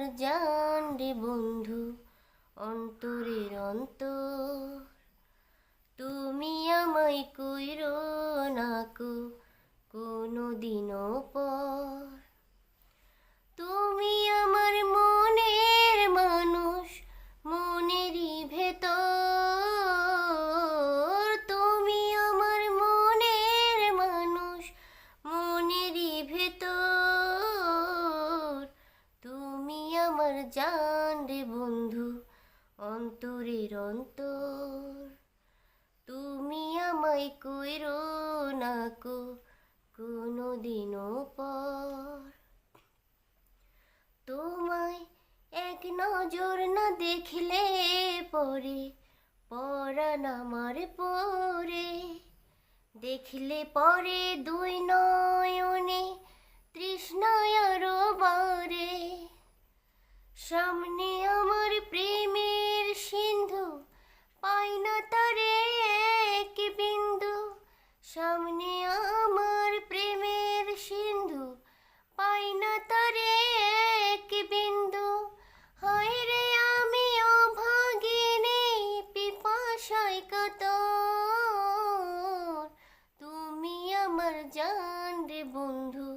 আমার জান রে বন্ধু অন্তরের অন্তর। তুমি আমায় কইরো না কো কোনো দিনও আমার জান রে বন্ধু, অন্তরের অন্তর। তুমি আমায় কইরো না কো কোনো দিনও পর। তোমায় এক নজর না দেখলে পরে, পরাণ আমার পরে। দেখলে পরে দুই নয়নে তৃষ্ণায় সামনে আমার প্রেমের সিন্ধু। পাই না তারে এক বিন্দু। সামনে আমার প্রেমের সিন্ধু। পাই না তারে এক বিন্দু। হায় রে আমি অভাগিনী, পিপাসায় কাতর। তুমি আমার জান রে বন্ধু।